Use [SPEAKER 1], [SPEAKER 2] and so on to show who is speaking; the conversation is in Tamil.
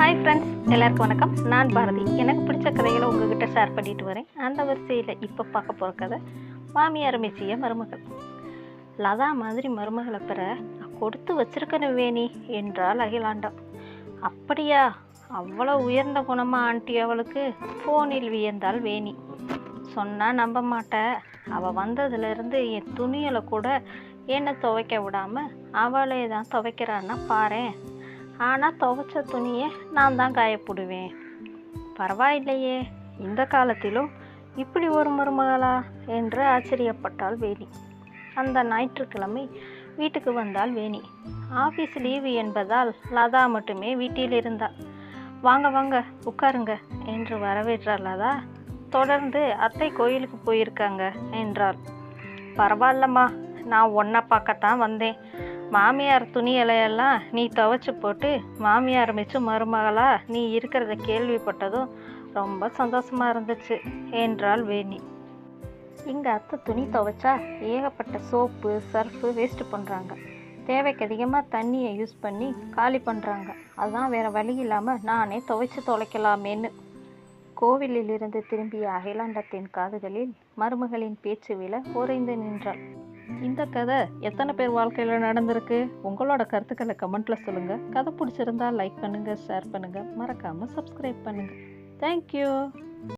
[SPEAKER 1] ஹாய் ஃப்ரெண்ட்ஸ் எல்லாருக்கும் வணக்கம். நான் பாரதி. எனக்கு பிடிச்ச கதைகளை உங்ககிட்ட ஷேர் பண்ணிட்டு வரேன். அந்த வரிசையில் இப்போ பார்க்க போகிற கதை மாமியார் மிச்சிய மருமகள். லதா மாதிரி மருமகளை பெற கொடுத்து வச்சிருக்கணும் வேணி என்றாள் அகிலாண்டம் அப்படியா? அவ்வளோ உயர்ந்த குணமா ஆண்டி அவளுக்கு? ஃபோனில் வியந்தாள் வேணி. சொன்னால் நம்ப மாட்டேன் அவள் வந்ததுலேருந்து என் துணிகளை கூட என்னை துவைக்க விடாமல் அவளே தான் துவைக்கிறான்னா பாரேன். ஆனால் துவைச்ச துணியை நான் தான் காயப்போடுவேன். பரவாயில்லையே இந்த காலத்திலும் இப்படி ஒரு மருமகளா என்று ஆச்சரியப்பட்டாள் வேணி. அந்த ஞாயிற்றுக்கிழமை வீட்டுக்கு வந்தாள் வேணி. ஆஃபீஸ் லீவு என்பதால் லதா மட்டுமே வீட்டில் இருந்தாள் வாங்க வாங்க உட்காருங்க என்று வரவேற்றார் லதா. தொடர்ந்து அத்தை கோயிலுக்கு போயிருக்காங்க என்றாள். பரவாயில்லம்மா நான் ஒன்றை பார்க்கத்தான் வந்தேன். மாமியார் துணியலையெல்லாம் நீ துவைச்சி போட்டு மாமியார் மிச்சம் மருமகளாக நீ இருக்கிறத கேள்விப்பட்டதும் ரொம்ப சந்தோஷமாக இருந்துச்சு என்றாள் வேணி. இங்கே அத்தை துணி துவைச்சா ஏகப்பட்ட சோப்பு சர்ஃபு வேஸ்ட்டு பண்ணுறாங்க தேவைக்கு அதிகமாக தண்ணியை யூஸ் பண்ணி காலி பண்ணுறாங்க அதான் வேறு வழி இல்லாமல் நானே துவைச்சி தொலைக்கலாமேன்னு கோவிலில் இருந்து திரும்பிய அகிலாண்டத்தின் காதுகளில் மருமகளின் பேச்சு விழ உறைந்து நின்றாள். இந்த கதை எத்தனை பேர் வாழ்க்கையில் நடந்திருக்கு? உங்களோட கருத்துக்களை கமெண்ட்ல சொல்லுங்க. கதை பிடிச்சிருந்தா லைக் பண்ணுங்க ஷேர் பண்ணுங்க. மறக்காம சப்ஸ்கிரைப் பண்ணுங்க. தேங்க்யூ